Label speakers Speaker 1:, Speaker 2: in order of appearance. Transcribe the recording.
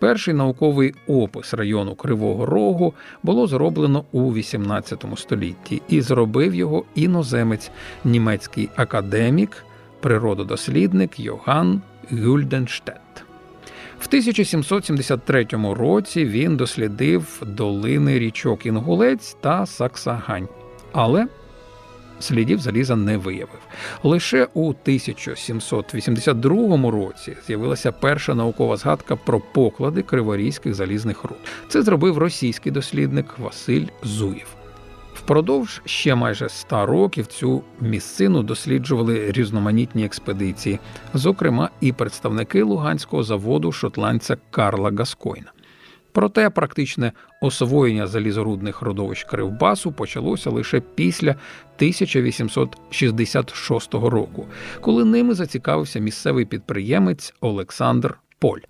Speaker 1: Перший науковий опис району Кривого Рогу було зроблено у XVIII столітті, і зробив його іноземець, німецький академік, природодослідник Йоган Гюльденштедт. В 1773 році він дослідив долини річок Інгулець та Саксагань, але слідів заліза не виявив. Лише у 1782 році з'явилася перша наукова згадка про поклади криворізьких залізних руд. Це зробив російський дослідник Василь Зуєв. Впродовж ще майже ста років цю місцину досліджували різноманітні експедиції, зокрема і представники луганського заводу шотландця Карла Гаскойна. Проте практичне освоєння залізорудних родовищ Кривбасу почалося лише після 1866 року, коли ними зацікавився місцевий підприємець Олександр Поль.